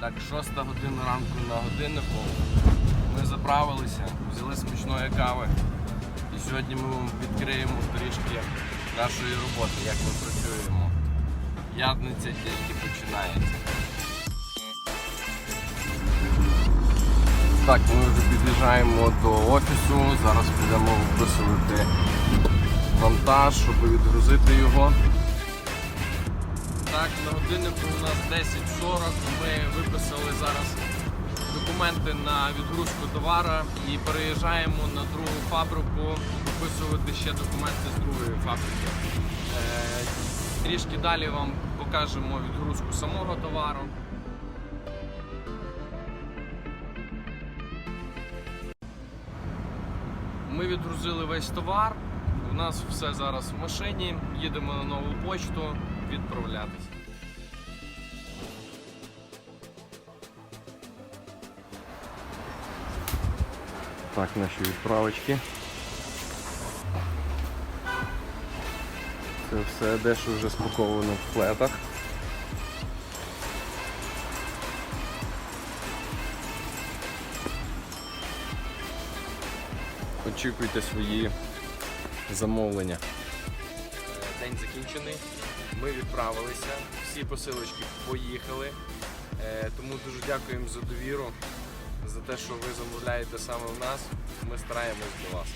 Так, 6 година ранку на годиннику. Ми заправилися, взяли смачної кави. І сьогодні ми вам відкриємо трішки нашої роботи, як ми працюємо. П'ятниця тільки починається. Так, ми вже під'їжджаємо до офісу. Зараз підемо виписувати вантаж, щоб відгрузити його. Так, на годиннику у нас 10.40. Ми виписали зараз документи на відгрузку товара і переїжджаємо на другу фабрику виписувати ще документи з другої фабрики. Е, трішки далі вам покажемо відгрузку самого товару. Ми відгрузили весь товар. У нас все зараз в машині. Їдемо на нову почту відправлятися. Так, наші відправочки. Це все дещо вже спаковано в плетах. Очікуйте свої замовлення. День закінчений. Ми відправилися, всі посилочки поїхали. Е, Тому дуже дякуємо за довіру, за те, що ви замовляєте саме в нас. Ми стараємось для вас.